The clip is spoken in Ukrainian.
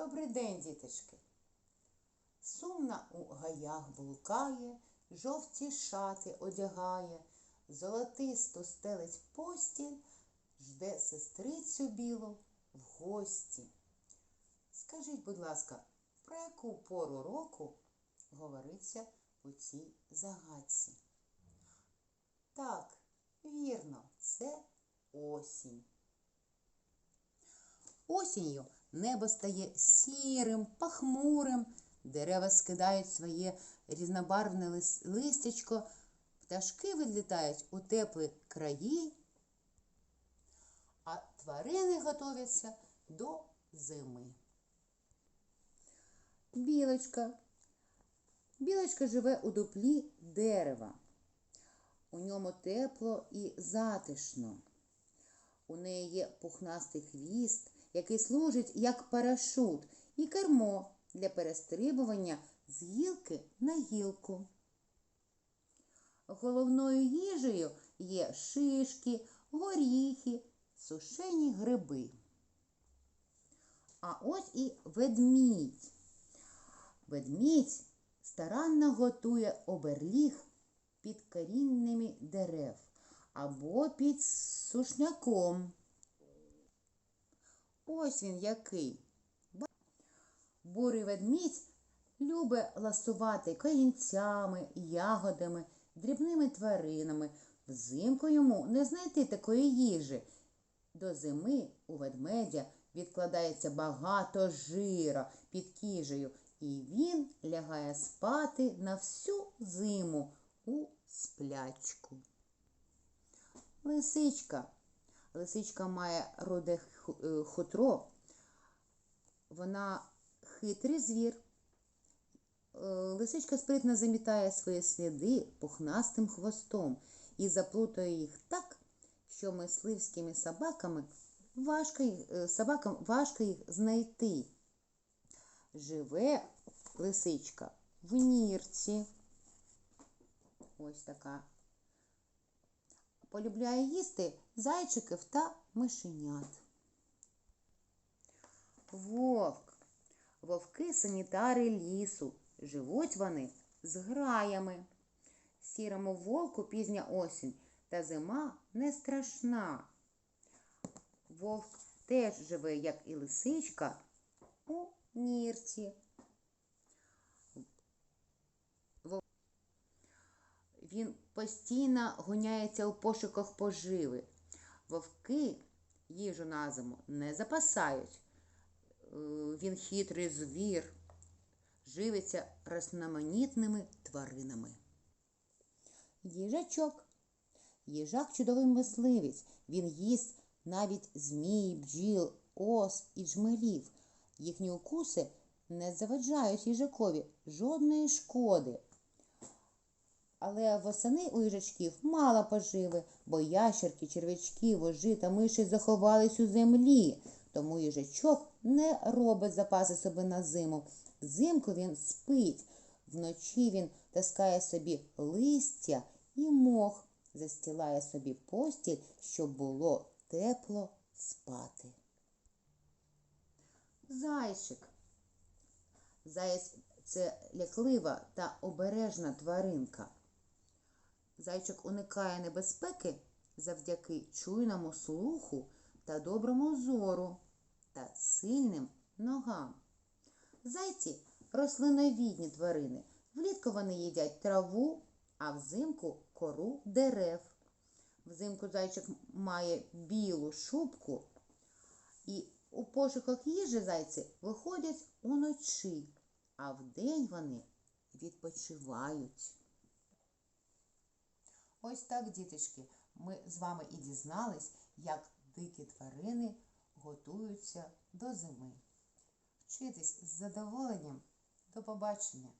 Добрий день, діточки. Сумна у гаях блукає, жовті шати одягає, золотисто стелить постіль, жде сестрицю білу в гості. Скажіть, будь ласка, про яку пору року говориться у цій загадці? Так, вірно, це осінь. Осінню небо стає сірим, пахмурим, дерева скидають своє різнобарвне лис- листячко, пташки відлітають у теплі краї, а тварини готуються до зими. Білочка. Білочка живе у дуплі дерева. У ньому тепло і затишно. У неї є пухнастий хвіст, який служить як парашут, і кермо для перестрибування з гілки на гілку. Головною їжею є шишки, горіхи, сушені гриби. А ось і ведмідь. Ведмідь старанно готує оберліг під коріннями дерев або під сушняком. Ось він який. Бурий ведмідь любить ласувати корінцями, ягодами, дрібними тваринами. Взимку йому не знайти такої їжі. До зими у ведмедя відкладається багато жира під кіжею, і він лягає спати на всю зиму у сплячку. Лисичка. Лисичка має руде ху- е, хутро. Вона хитрий звір. Е, Лисичка спритно замітає свої сліди пухнастим хвостом і заплутує їх так, що мисливськими собаками важко, їх- е, собакам важко їх знайти. Живе лисичка в нірці. Ось така полюбляє їсти зайчиків та мишенят. Вовк. Вовки санітари лісу. Живуть вони з граями. Сірому вовку пізня осінь та зима не страшна. Вовк теж живе, як і лисичка, у нірці. Він постійно гоняється у пошуках поживи. Вовки їжу на зиму не запасають. Е, Він хитрий звір, живиться різноманітними тваринами. Їжачок. Їжак чудовий мисливець. Він їсть навіть змій, бджіл, ос і джмелів. Їхні укуси не заваджають їжакові жодної шкоди. Але восени у їжачків мало поживи, бо ящерки, червячки, вожі та миші заховались у землі. Тому їжачок не робить запаси собі на зиму. Взимку він спить, вночі він таскає собі листя і мох, застілає собі постіль, щоб було тепло спати. Зайчик. Заєць це ляклива та обережна тваринка. Зайчик уникає небезпеки завдяки чуйному слуху та доброму зору та сильним ногам. Зайці рослиновідні тварини. Влітку вони їдять траву, а взимку кору дерев. Взимку зайчик має білу шубку, і у пошуках їжі зайці виходять уночі, а вдень вони відпочивають. Ось так, діточки, ми з вами і дізнались, як дикі тварини готуються до зими. Вчитись з задоволенням. До побачення!